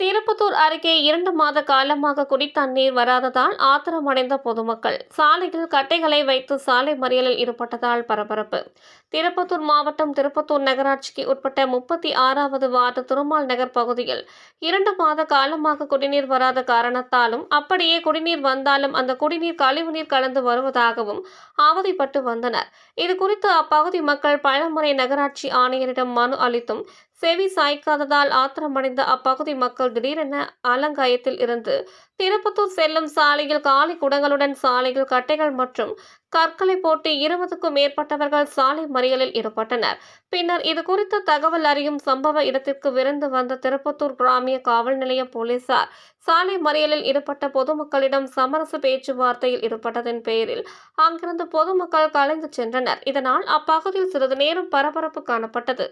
திருப்பத்தூர் அருகே இரண்டு மாத காலமாக குடித்தண்ணீர் வராததால் ஆத்திரமடைந்த பொதுமக்கள். சாலையில் கட்டைகளை வைத்து சாலை மறியலில் ஈடுபட்டதால் பரபரப்பு. திருப்பத்தூர் மாவட்டம் திருப்பத்தூர் நகராட்சிக்கு உட்பட்ட முப்பத்தி ஆறாவது வார்டு திருமால் நகர் பகுதியில் இரண்டு மாத காலமாக குடிநீர் வராத காரணத்தாலும் அப்படியே குடிநீர் வந்தாலும் அந்த குடிநீர் கழிவுநீர் கலந்து வருவதாகவும் அவதிப்பட்டு வந்தனர். இது குறித்து அப்பகுதி மக்கள் பலமுறை நகராட்சி ஆணையரிடம் மனு அளித்தும் செவி சாய்க்காததால் ஆத்திரமடைந்த அப்பகுதி மக்கள் திடீரென அலங்காயத்தில் இருந்து திருப்பத்தூர் செல்லும் சாலையில் காலி குடங்களுடன் சாலையில் கட்டைகள் மற்றும் கற்களை போட்டு இருபதுக்கும் மேற்பட்டவர்கள் சாலை மறியலில் ஈடுபட்டனர். பின்னர் இது குறித்த தகவல் அறியும் சம்பவ இடத்திற்கு விரைந்து வந்த திருப்பத்தூர் கிராமிய காவல் நிலைய போலீசார் சாலை மறியலில் ஈடுபட்ட பொதுமக்களிடம் சமரச பேச்சுவார்த்தையில் ஈடுபட்டதன் பெயரில் அங்கிருந்து பொதுமக்கள் கலைந்து சென்றனர். இதனால் அப்பகுதியில் சிறிது நேரம் பரபரப்பு காணப்பட்டது.